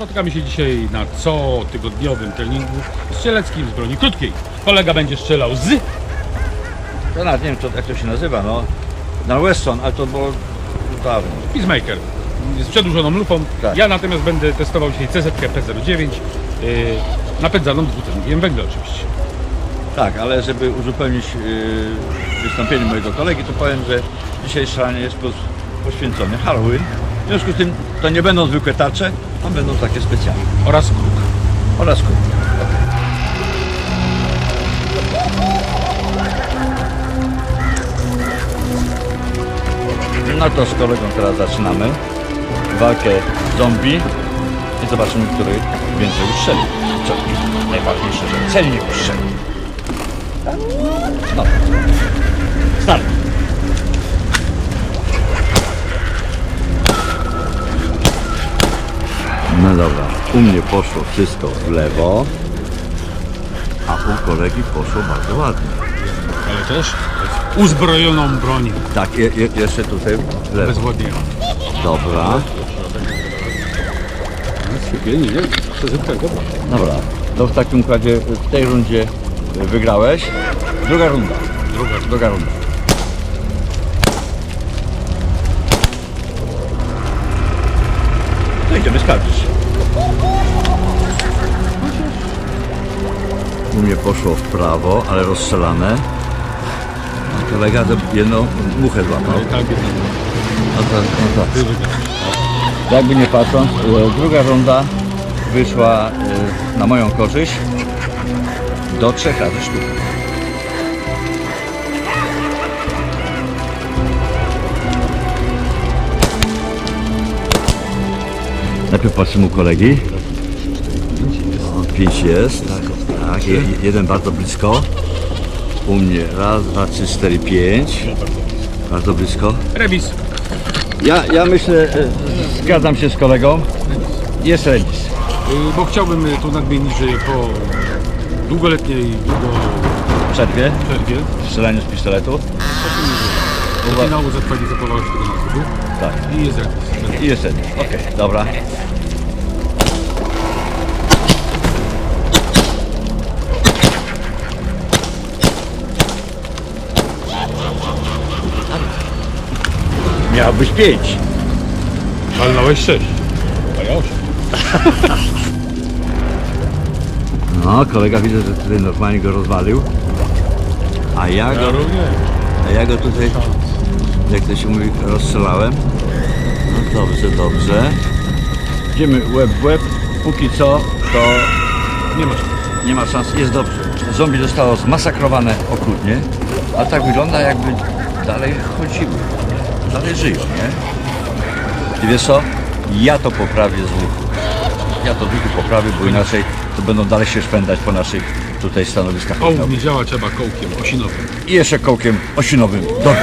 Spotykamy się dzisiaj na cotygodniowym treningu strzeleckim z broni krótkiej. Kolega będzie strzelał z... To nawet nie wiem, co, jak to się nazywa, no. Na Weston, ale to było dawno. Peacemaker z przedłużoną lufą. Tak. Ja natomiast będę testował dzisiaj CZ P09 yy, napędzaną dwutlenkiem węgla oczywiście. Tak, ale żeby uzupełnić yy, wystąpienie mojego kolegi, to powiem, że dzisiaj strzelanie jest poświęcone Halloween. W związku z tym to nie będą zwykłe tarcze, a będą takie specjalne. Oraz kruk. Oraz kół. No to z kolegą teraz zaczynamy walkę zombie i zobaczymy, który więcej ustrzeli. Co najważniejsze, że celnik ustrzeli. No. Start. No dobra, u mnie poszło wszystko w lewo, a u kolegi poszło bardzo ładnie. Ale też uzbrojoną bronią. Tak, je, je, jeszcze tutaj w lewo. Bezwładnie. Dobra, nie? CZ dobra. dobra. To w takim układzie w tej rundzie wygrałeś. Druga runda. Druga. Druga runda. Idziemy sprawdzić. U mnie poszło w prawo, ale rozstrzelane. A kolega to jedną muchę złapał. Tak. No to, no. Ty wygrasz. Jakby nie patrząc, e, druga runda wyszła e, na moją korzyść do trzech razy sztuki. Najpierw patrzymy u kolegi. O, pięć jest, tak, tak. Je, jeden bardzo blisko. U mnie raz, dwa, trzy, cztery, pięć. Bardzo blisko. Remis. Ja, ja myślę, e, zgadzam się z kolegą. Jest remis. Yy, bo chciałbym y, tu nadmienić, że po długoletniej długo Przerwie przerwie w strzelaniu z pistoletu. Do finału zakwalifikowało się 14 Tak. i jest remis. I jest remis. Okej, dobra. Miałbyś pięć. Walnąłeś 6. A ja 8. No, kolega widzę, że tutaj normalnie go rozwalił. A ja go, również. Ja go tutaj, jak to się mówi, rozstrzelałem. No dobrze, dobrze. Idziemy łeb w łeb. Póki co, to Nie masz. nie ma szans, jest dobrze. Zombie zostało zmasakrowane okrutnie, a tak wygląda jakby dalej chodziły. Dalej żyją, nie? I wiesz co? Ja to poprawię z łuku. Ja to z łuku poprawię, bo inaczej to będą dalej się szpędać po naszych tutaj stanowiskach. Kołk nie działa, trzeba kołkiem osinowym. I jeszcze kołkiem osinowym dobić.